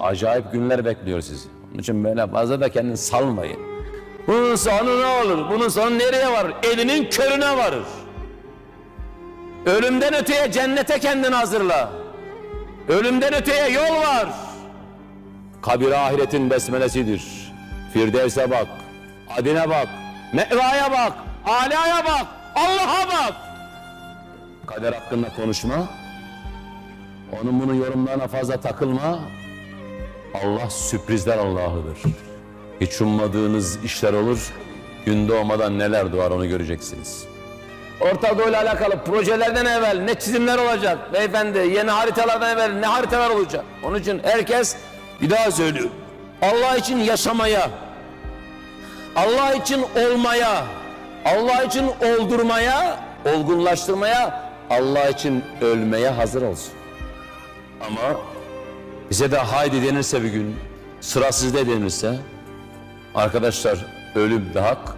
Acayip günler bekliyor sizi. Onun için böyle fazla da kendini salmayın. Bunun sonu ne olur? Bunun sonu nereye varır? Elinin körüne varır. Ölümden öteye cennete kendini hazırla. Ölümden öteye yol var. Kabir ahiretin besmelesidir. Firdevs'e bak, Adine bak, Meva'ya bak, Ala'ya bak, Allah'a bak. Kader hakkında konuşma. Onun bunun yorumlarına fazla takılma. Allah sürprizler Allah'ıdır. Hiç ummadığınız işler olur. Gün doğmadan neler doğar onu göreceksiniz. Orta Doğu ile alakalı projelerden evvel ne çizimler olacak beyefendi yeni haritalardan evvel ne haritalar olacak. Onun için herkes bir daha söylüyor. Allah için yaşamaya, Allah için olmaya, Allah için oldurmaya, olgunlaştırmaya, Allah için ölmeye hazır olsun. Ama bize de haydi denirse bir gün, sıra sizde denirse, arkadaşlar ölüm de hak,